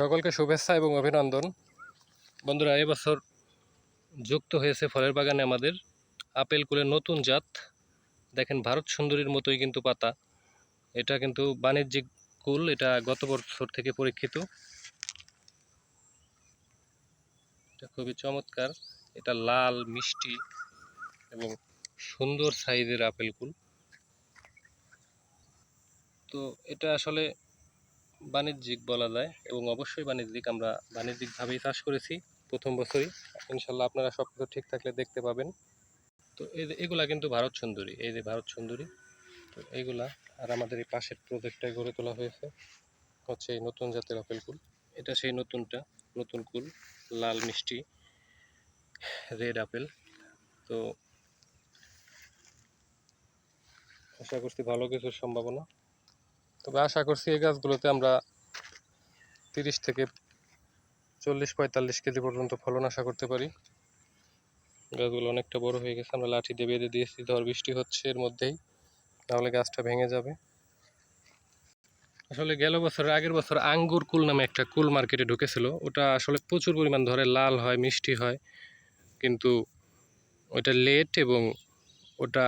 সকলকে শুভেচ্ছা এবং অভিনন্দন। বন্ধুরা, এবছর যুক্ত হয়েছে ফলের বাগানে আমাদের আপেল কুলের নতুন জাত। দেখেন, ভারত সুন্দরীর মতোই কিন্তু পাতা। এটা কিন্তু বাণিজ্যিক কুল, এটা গত বছর থেকে পরীক্ষিত। এটা খুবই চমৎকার। এটা লাল, মিষ্টি এবং সুন্দর সাইজের আপেল কুল। তো এটা আসলে বাণিজ্যিক বলা যায় এবং অবশ্যই বাণিজ্যিক, আমরা বাণিজ্যিকভাবেই চাষ করেছি প্রথম বছরই। ইনশাল্লাহ আপনারা সব কিছু ঠিক থাকলে দেখতে পাবেন। তো এগুলা কিন্তু ভারত সুন্দরী, এই যে ভারত সুন্দরী, তো এইগুলা আর আমাদের এই পাশের প্রজেক্টটাই গড়ে তোলা হয়েছে। হচ্ছে এই নতুন জাতের আপেল কুল। এটা সেই নতুনটা, নতুন কুল, লাল মিষ্টি, রেড আপেল। তো আশা করছি ভালো কিছুর সম্ভাবনা। তবে আশা করছি এই গাছগুলোতে আমরা তিরিশ থেকে চল্লিশ, পঁয়তাল্লিশ কেজি পর্যন্ত ফলন আশা করতে পারি। গাছগুলো অনেকটা বড় হয়ে গেছে, আমরা লাঠি দিয়ে বেঁধে দিয়েছি ধর বৃষ্টি হচ্ছে এর মধ্যেই তাহলে গাছটা ভেঙে যাবে। আসলে গেল বছর আগের বছর আঙ্গুর কুল নামে একটা কুল মার্কেটে ঢুকেছিল, ওটা আসলে প্রচুর পরিমাণ ধরে লাল হয়, মিষ্টি হয়, কিন্তু ওটা লেট এবং ওটা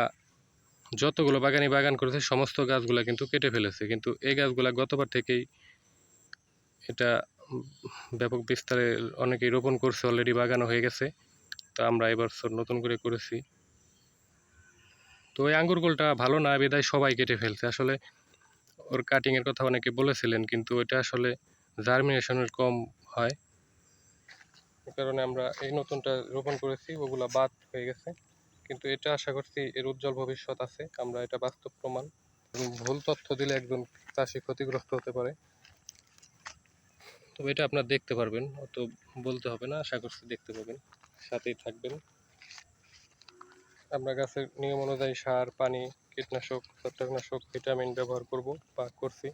যতগুলো বাগানি বাগান করেছে, সমস্ত গাছগুলা কিন্তু কেটে ফেলেছে। কিন্তু এই গাছগুলা গতবার থেকেই এটা ব্যাপক বিস্তারে অনেকেই রোপণ করছে অলরেডি বাগানো হয়ে গেছে। তো আমরা এবার নতুন করে করেছি। তো ওই আঙ্গুর গোলটা ভালো না, বেদায় সবাই কেটে ফেলছে। আসলে ওর কাটিংয়ের কথা অনেকে বলেছিলেন, কিন্তু এটা আসলে জার্মিনেশনের কম হয়। এ কারণে আমরা এই নতুনটা রোপণ করেছি, ওগুলা বাদ হয়ে গেছে। কিন্তু এটা আশা করছি এর উজ্জ্বল ভবিষ্যৎ আছে। আমরা এটা বাস্তব প্রমাণ। এবং ভুল তথ্য দিলে একজন চাষি ক্ষতিগ্রস্ত হতে পারে। তবে এটা আপনার দেখতে পারবেন, অত বলতে হবে না, আশা করছি দেখতে পাবেন। সাথেই থাকবেন। আমরা গাছের নিয়ম অনুযায়ী সার, পানি, কীটনাশক, ছত্রাকনাশক, ভিটামিন ব্যবহার করব বা করছি।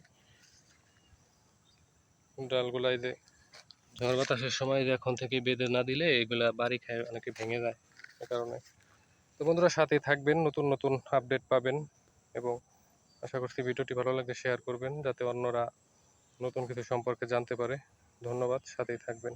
ডালগুলাই যে ঝড় বাতাসের সময় এখন থেকে বেঁধে না দিলে এগুলা বাড়ি খায়, অনেকে ভেঙে যায় এ কারণে। তো বন্ধুরা সাথেই থাকবেন, নতুন নতুন আপডেট পাবেন এবং আশা করছি ভিডিওটি ভালো লাগলে শেয়ার করবেন যাতে অন্যরা নতুন কিছু সম্পর্কে জানতে পারে। ধন্যবাদ, সাথেই থাকবেন।